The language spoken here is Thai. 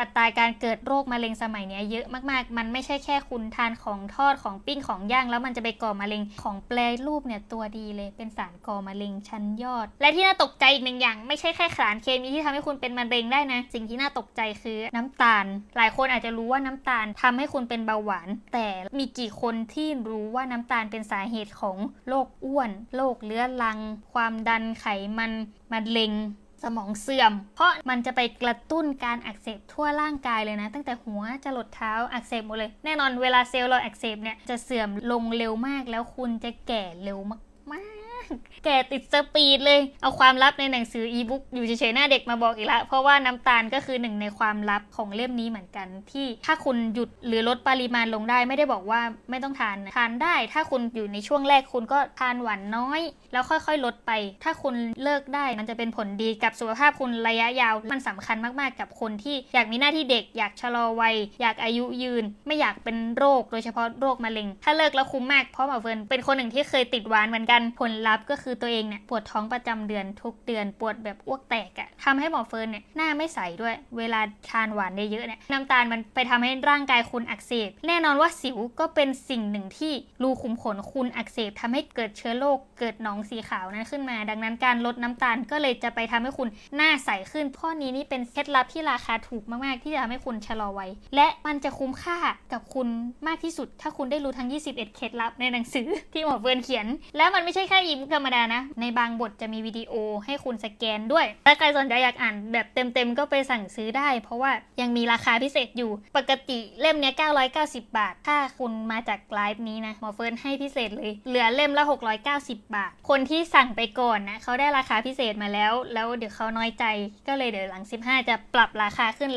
อัตราการเกิดโรคมะเร็งสมัยนี้เยอะมากๆ มันไม่ใช่แค่คุณทานของทอดของปิ้งของย่าง แล้วมันจะไปก่อมะเร็งของแปรรูปเนี่ยตัวดีเลย เป็นสารก่อมะเร็งชั้นยอด และที่น่าตกใจอีกหนึ่งอย่าง ไม่ใช่แค่สารเคมีที่ทำให้คุณเป็นมะเร็งได้นะ สิ่งที่น่าตกใจคือน้ำตาล หลายคนอาจจะรู้ว่าน้ำตาลทำให้คุณเป็นเบาหวาน แต่มีกี่คนที่รู้ว่าน้ำตาลเป็นสาเหตุของโรคอ้วน โรคเรื้อรัง ความดันไขมันมะเร็ง มองเสื่อม เพราะมันจะไปกระตุ้นการอักเสบทั่วร่างกายเลยนะ ตั้งแต่หัวจะหลดเท้าอักเสบหมดเลย แน่นอนเวลาเซลล์เราอักเสบเนี่ยจะเสื่อมลงเร็วมากแล้วคุณจะแก่เร็วมาก แกติดสปีดเลย เอาความลับในหนังสืออีบุ๊กอยู่เฉยๆหน้าเด็กมาบอกอีกแล้วเพราะว่าน้ำตาลก็คือหนึ่งในความลับของเล่มนี้เหมือนกัน ที่ถ้าคุณหยุดหรือลดปริมาณลงได้ไม่ได้บอกว่าไม่ต้องทานทานได้ ถ้าคุณอยู่ในช่วงแรกคุณก็ทานหวานน้อย แล้วค่อยๆลดไป ถ้าคุณเลิกได้มันจะเป็นผลดีกับสุขภาพคุณระยะยาว มันสำคัญมากๆกับคนที่อยากมีหน้าที่เด็ก อยากชะลอวัยอยากอายุยืน ไม่อยากเป็นโรคโดยเฉพาะโรคมะเร็ง ถ้าเลิกแล้วคุ้มมากเพราะหมอเฟิร์นเป็นคนหนึ่งที่เคยติดหวานเหมือนกันผลลัพับก็คือตัวเองเนี่ยปวดท้องประจำเดือนทุกเดือนปวดแบบอ้วกแตกอะ ทำให้หมอเฟิร์นเนี่ยหน้าไม่ใสด้วย เวลาทานหวานเยอะเนี่ยน้ำตาลมันไปทำให้ร่างกายคุณอักเสบ แน่นอนว่าสิวก็เป็นสิ่งหนึ่งที่รูขุมขนคุณอักเสบทำให้เกิดเชื้อโรคเกิดหนองสีขาวนั้นขึ้นมา ดังนั้นการลดน้ำตาลก็เลยจะไปทำให้คุณหน้าใสขึ้น ข้อนี้นี่เป็นเคล็ดลับที่ราคาถูกมากๆ ที่จะทำให้คุณชะลอวัยและมันจะคุ้มค่ากับคุณมากที่สุด ถ้าคุณได้รู้ทั้ง 21 เคล็ดลับในหนังสือที่หมอเฟิร์นเขียน และมันไม่ใช่แค่อีบุ๊กธรรมดานะ ในบางบทจะมีวิดีโอให้คุณสแกนด้วย ถ้าใครสนใจอยากอ่าน แบบเต็มๆก็ไปสั่งซื้อได้ เพราะว่ายังมีราคาพิเศษอยู่ ปกติเล่มเนี้ย990 บาท ถ้าคุณมาจากไลฟ์นี้นะหมอเฟิร์นให้พิเศษเลย เหลือเล่มละ 690 บาท คนที่สั่งไปก่อนนะเขาได้ราคาพิเศษมาแล้ว แล้วเดี๋ยวเขาน้อยใจ ก็เลยเดี๋ยวหลัง 15 จะปรับราคาขึ้นแล้ว